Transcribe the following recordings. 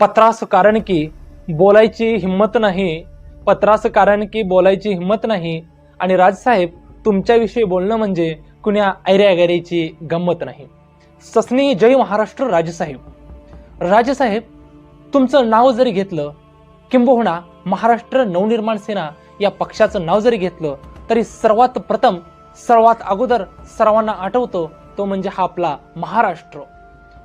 पत्रास कारण की बोलायची हिंमत नाही पत्रास कारण की बोलायची हिंमत नाही. आणि राजसाहेब तुमच्याविषयी बोलणं म्हणजे कुण्या ऐऱ्यागैऱ्याची गंमत नाही. ससनी जय महाराष्ट्र राजसाहेब. राजसाहेब तुमचं नाव जरी घेतलं किंबहुना महाराष्ट्र नवनिर्माण सेना या पक्षाचं नाव जरी घेतलं तरी सर्वात प्रथम सर्वात अगोदर सर्वांना आठवतो तो म्हणजे हा आपला महाराष्ट्र.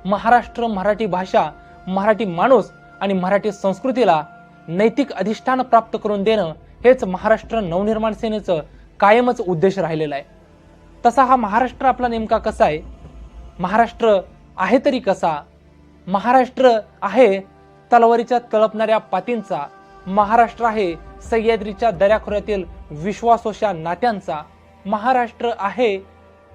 महाराष्ट्र मराठी भाषा मराठी माणूस आणि मराठी संस्कृतीला नैतिक अधिष्ठान प्राप्त करून देणं हेच महाराष्ट्र नवनिर्माण सेनेचं कायमच उद्देश राहिलेला आहे. तसा हा महाराष्ट्र आपला नेमका कसा आहे? महाराष्ट्र आहे तरी कसा? महाराष्ट्र आहे तलवारीच्या तळपणाऱ्या पातींचा. महाराष्ट्र आहे सह्याद्रीच्या दऱ्याखोऱ्यातील विश्वासोशा नात्यांचा. महाराष्ट्र आहे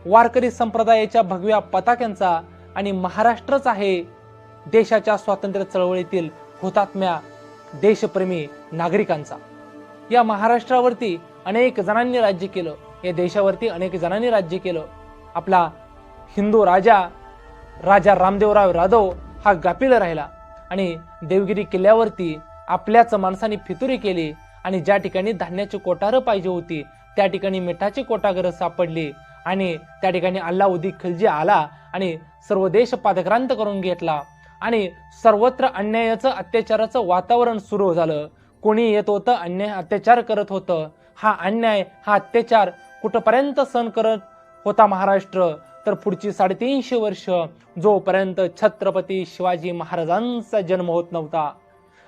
वारकरी संप्रदायाच्या भगव्या पताक्यांचा आणि महाराष्ट्रच आहे देशाच्या स्वातंत्र्य चळवळीतील हुतात्म्या देशप्रेमी नागरिकांचा. या महाराष्ट्रावरती अनेक जणांनी राज्य केलं या देशावरती अनेक जणांनी राज्य केलं. आपला हिंदू राजा राजा रामदेवराव राधव हा गापील राहिला आणि देवगिरी किल्ल्यावरती आपल्याच माणसाने फितुरी केली आणि ज्या ठिकाणी धान्याची कोठारं पाहिजे होती त्या ठिकाणी मिठाची कोटागरज सापडली आणि त्या ठिकाणी अल्लाउद्दी खिलजी आला आणि सर्व देश पादक्रांत करून घेतला. आणि सर्वत्र अन्यायाचं अत्याचाराचं वातावरण सुरू झालं. कोणी येत होतं अन्याय अत्याचार करत होतं. हा अन्याय हा अत्याचार कुठपर्यंत सहन करत होता महाराष्ट्र? तर पुढची साडेतीनशे वर्ष जोपर्यंत छत्रपती शिवाजी महाराजांचा जन्म होत नव्हता.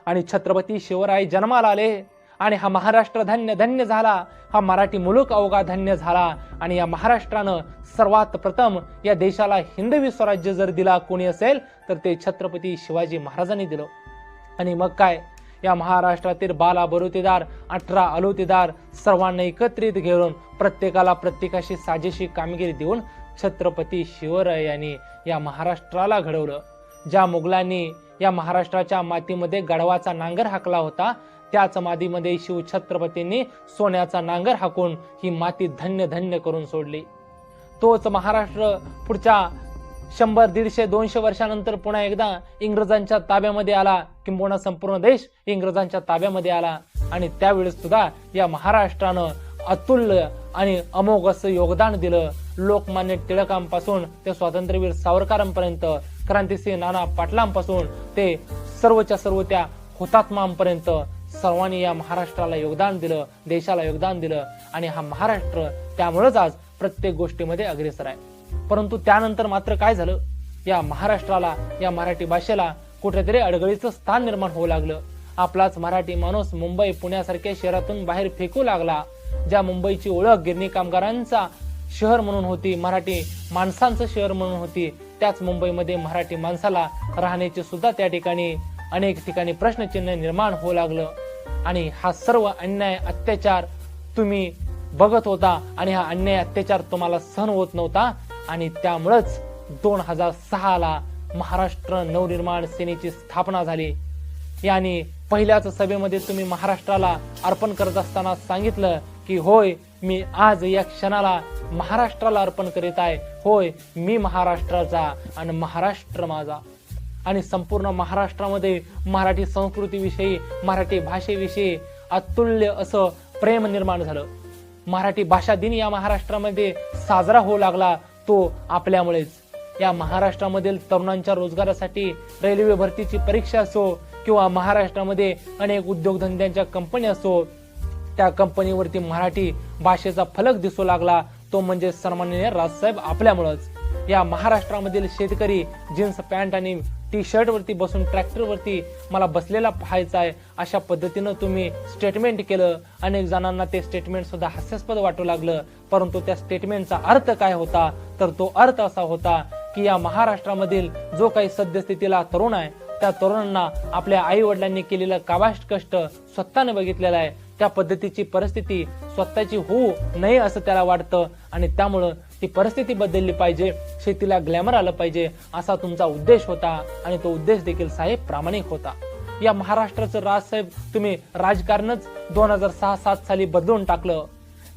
आणि छत्रपती शिवराय जन्माला आले आणि हा महाराष्ट्र धन्य धन्य झाला. हा मराठी मुलूक अवघा धन्य झाला. आणि या महाराष्ट्रानं सर्वात प्रथम या देशाला हिंदवी स्वराज्य जर दिला कोणी असेल तर ते छत्रपती शिवाजी महाराजांनी दिलं. आणि मग काय? या महाराष्ट्रातील बाला बरुतेदार अठरा अलुतेदार सर्वांना एकत्रित घेऊन प्रत्येकाला प्रत्येकाशी साजेशी कामगिरी देऊन छत्रपती शिवरायांनी या महाराष्ट्राला घडवलं. ज्या मुघलांनी या महाराष्ट्राच्या मातीमध्ये गडवाचा नांगर हाकला होता त्याच मादीमध्ये शिव छत्रपतींनी सोन्याचा नांगर हाकून ही माती धन्य धन्य करून सोडली. तोच महाराष्ट्र पुढच्या शंभर दीडशे दोनशे वर्षानंतर पुन्हा एकदा इंग्रजांच्या ताब्यामध्ये आला. किंबहुना संपूर्ण देश इंग्रजांच्या ताब्यामध्ये आला. आणि त्यावेळेस सुद्धा या महाराष्ट्रानं अतुल्य आणि अमोघ असं योगदान दिलं. लोकमान्य टिळकांपासून ते स्वातंत्र्यवीर सावरकरांपर्यंत क्रांतिसिंह नाना पाटलांपासून ते सर्वच्या सर्व त्या हुतात्मांपर्यंत सर्वांनी या महाराष्ट्राला योगदान दिलं देशाला योगदान दिलं आणि हा महाराष्ट्र त्यामुळेच आज प्रत्येक गोष्टीमध्ये अग्रेसर आहे. परंतु त्यानंतर मात्र काय झालं? या महाराष्ट्राला या मराठी भाषेला कुठेतरी अडगळीचं स्थान निर्माण होऊ लागलं. आपलाच मराठी माणूस मुंबई पुण्यासारख्या शहरातून बाहेर फेकू लागला ज्या मुंबईची ओळख गिरणी कामगारांचा शहर म्हणून होती मराठी माणसांचं शहर म्हणून होती त्याच मुंबईमध्ये मराठी माणसाला राहण्याची सुद्धा त्या ठिकाणी अनेक ठिकाणी प्रश्नचिन्ह निर्माण होऊ लागलं. आणि हा सर्व अन्याय अत्याचार तुम्ही बघत होता आणि हा अन्याय अत्याचार तुम्हाला सहन होत नव्हता. आणि त्यामुळंच दोन हजार सहाला महाराष्ट्र नवनिर्माण सेनेची स्थापना झाली. याने पहिल्याच सभेमध्ये तुम्ही महाराष्ट्राला अर्पण करत असताना सांगितलं की होय मी आज या क्षणाला महाराष्ट्राला अर्पण करीत आहे. होय मी महाराष्ट्राचा आणि महाराष्ट्र माझा. आणि संपूर्ण महाराष्ट्रामध्ये मराठी संस्कृतीविषयी मराठी भाषेविषयी अतुल्य असं प्रेम निर्माण झालं. मराठी भाषा दिन या महाराष्ट्रामध्ये साजरा होऊ लागला तो आपल्यामुळेच. या महाराष्ट्रामधील तरुणांच्या रोजगारासाठी रेल्वे भरतीची परीक्षा असो किंवा महाराष्ट्रामध्ये अनेक उद्योगधंद्यांच्या कंपनी असो त्या कंपनीवरती मराठी भाषेचा फलक दिसू लागला तो म्हणजे सन्माननीय राजसाहेब आपल्यामुळंच. या महाराष्ट्रामधील शेतकरी जीन्स पॅन्ट आणि टी शर्टवरती बसून ट्रॅक्टरवरती मला बसलेला पाहायचा आहे अशा पद्धतीनं तुम्ही स्टेटमेंट केलं. अनेक जणांना ते स्टेटमेंट सुद्धा हास्यास्पद वाटू लागलं. परंतु त्या स्टेटमेंटचा अर्थ काय होता? तर तो अर्थ असा होता की या महाराष्ट्रामधील जो काही सद्यस्थितीला तरुण आहे त्या तरुणांना आपल्या आई वडिलांनी केलेलं काबाष्ट कष्ट स्वतःने बघितलेलं आहे त्या पद्धतीची परिस्थिती स्वतःची होऊ नये असं त्याला वाटतं आणि त्यामुळं ती परिस्थिती बदलली पाहिजे शेतीला ग्लॅमर आलं पाहिजे असा तुमचा उद्देश होता आणि तो उद्देश देखील साहेब प्रामाणिक होता. या महाराष्ट्राचं राजसाहेब तुम्ही राजकारणच दोन हजार सहा सात साली बदलून टाकलं.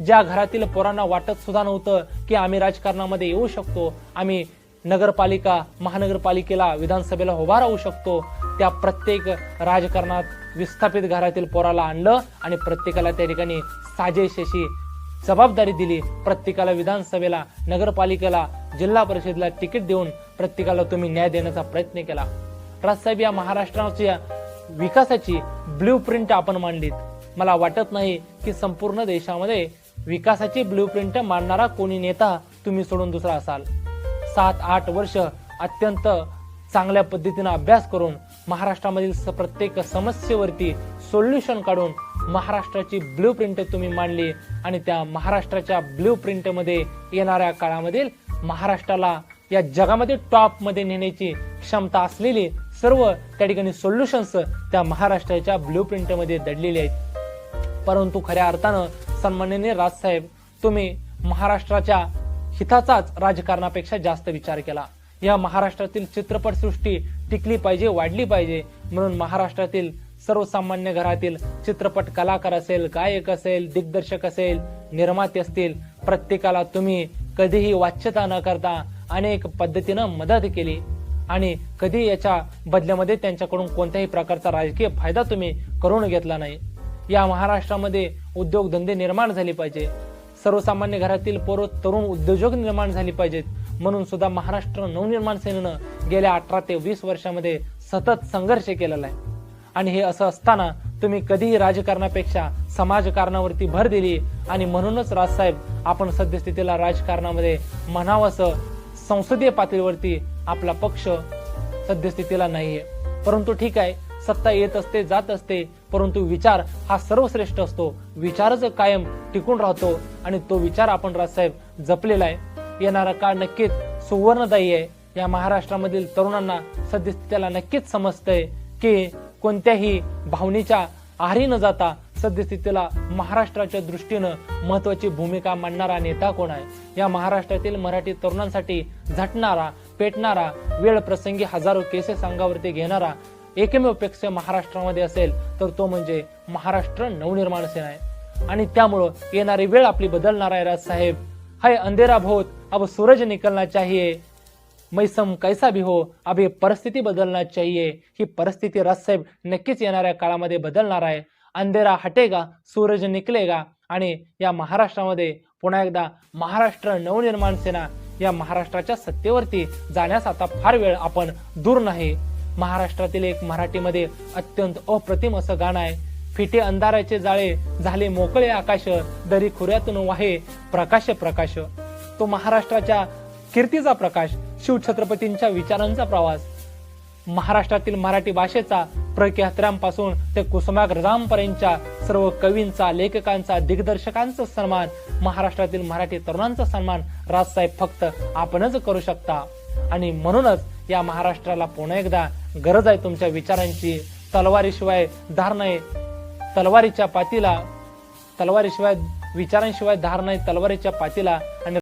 ज्या घरातील पोरांना वाटत सुद्धा नव्हतं की आम्ही राजकारणामध्ये येऊ शकतो आम्ही नगरपालिका महानगरपालिकेला विधानसभेला उभा राहू शकतो त्या प्रत्येक राजकारणात विस्थापित घरातील पोराला आणलं आणि प्रत्येकाला त्या ठिकाणी साजेशी जबाबदारी दिली प्रत्येकाला विधानसभेला नगरपालिकेला जिल्हा परिषदेला तिकीट देऊन प्रत्येकाला तुम्ही न्याय देण्याचा प्रयत्न केला. राजसाहेब या महाराष्ट्राच्या विकासाची ब्ल्यू प्रिंट आपण मांडलीत. मला वाटत नाही की संपूर्ण देशामध्ये विकासाची ब्ल्यू प्रिंट मांडणारा कोणी नेता तुम्ही सोडून दुसरा असाल. सात आठ वर्ष अत्यंत चांगल्या पद्धतीनं अभ्यास करून महाराष्ट्रामधील प्रत्येक समस्येवरती सोल्युशन काढून महाराष्ट्राची ब्ल्यू प्रिंट तुम्ही मांडली आणि त्या महाराष्ट्राच्या ब्ल्यू प्रिंटमध्ये येणाऱ्या काळामधील महाराष्ट्राला या जगामध्ये टॉपमध्ये नेण्याची क्षमता असलेली सर्व त्या ठिकाणी सोल्युशन्स त्या महाराष्ट्राच्या ब्ल्यू प्रिंटमध्ये दडलेले आहेत. परंतु खऱ्या अर्थानं सन्माननीय राजसाहेब तुम्ही महाराष्ट्राच्या हिताचाच राजकारणापेक्षा जास्त विचार केला. या महाराष्ट्रातील चित्रपटसृष्टी टिकली पाहिजे वाढली पाहिजे. म्हणून महाराष्ट्रातील सर्वसामान्य घरातील चित्रपट कलाकार असेल गायक असेल दिग्दर्शक असेल निर्माते असतील प्रत्येकाला तुम्ही कधीही वाच्यता न करता अनेक पद्धतीनं मदत केली. आणि कधी याच्या बदल्यामध्ये त्यांच्याकडून कोणत्याही प्रकारचा राजकीय फायदा तुम्ही करून घेतला नाही. या महाराष्ट्रामध्ये उद्योगधंदे निर्माण झाले पाहिजे सर्वसामान्य घरातील पोर तरुण उद्योजक निर्माण झाली पाहिजेत. म्हणून सुद्धा महाराष्ट्र नवनिर्माण सेनेनं गेल्या अठरा ते वीस वर्षामध्ये सतत संघर्ष केलेला आहे. आणि हे असं असताना तुम्ही कधीही राजकारणापेक्षा समाजकारणावरती भर दिली आणि म्हणूनच राजसाहेब आपण सद्यस्थितीला राजकारणामध्ये म्हणावंसं संसदीय पातळीवरती आपला पक्ष सद्यस्थितीला नाहीये. परंतु ठीक आहे सत्ता येत असते जात असते परंतु विचार हा सर्वश्रेष्ठ असतो. विचारच कायम टिकून राहतो आणि तो विचार आपण राजसाहेब जपलेला आहे. येणारा काळ नक्कीच सुवर्णदायी आहे. या महाराष्ट्रामधील तरुणांना सद्यस्थितीला नक्कीच समजतंय की कोणत्याही भावनेच्या आहारी न जाता सद्यस्थितीला महाराष्ट्राच्या दृष्टीनं महत्वाची भूमिका मांडणारा नेता कोण आहे? या महाराष्ट्रातील मराठी तरुणांसाठी झटणारा पेटणारा वेळ प्रसंगी हजारो केसेस अंगावरती घेणारा एकमेव पक्ष महाराष्ट्रामध्ये असेल तर तो म्हणजे महाराष्ट्र नवनिर्माण सेना आहे. आणि त्यामुळं येणारी वेळ आपली बदलणार आहे राजसाहेब. हाय अंधेरा भोत अब सूरज निकलना चाहिए. मैसम कैसा भी हो अभी परिस्थिती बदलना चाहिए। ही परिस्थिती राजसाहेब नक्कीच येणाऱ्या काळामध्ये बदलणार आहे. अंधेरा हटेगा सूरज निकलेगा आणि या महाराष्ट्रामध्ये पुन्हा एकदा महाराष्ट्र नवनिर्माण सेना या महाराष्ट्राच्या सत्तेवरती जाण्यास आता फार वेळ आपण दूर नाही. महाराष्ट्रातील एक मराठीमध्ये अत्यंत अप्रतिम असं गाणं आहे. फिटे अंधाराचे जाळे झाले मोकळे आकाश दरी खुऱ्यातून वाहे प्रकाश प्रकाश. तो महाराष्ट्राच्या कीर्तीचा प्रकाश शिवछत्रपतींच्या विचारांचा प्रवास. महाराष्ट्रातील मराठी भाषेचा प्रख्यात्रांपासून ते कुसुमाग्रजांपर्यंतच्या सर्व कवींचा लेखकांचा दिग्दर्शकांचा सन्मान महाराष्ट्रातील मराठी तरुणांचा सन्मान राजसाहेब फक्त आपणच करू शकता. आणि म्हणूनच या महाराष्ट्राला पुन्हा एकदा गरज आहे तुमच्या विचारांची. तलवारीशिवाय धार नाही तलवारीच्या पातीला तलवारीशिवाय विचारांशिवाय धार नाही तलवारीच्या पातीला आणि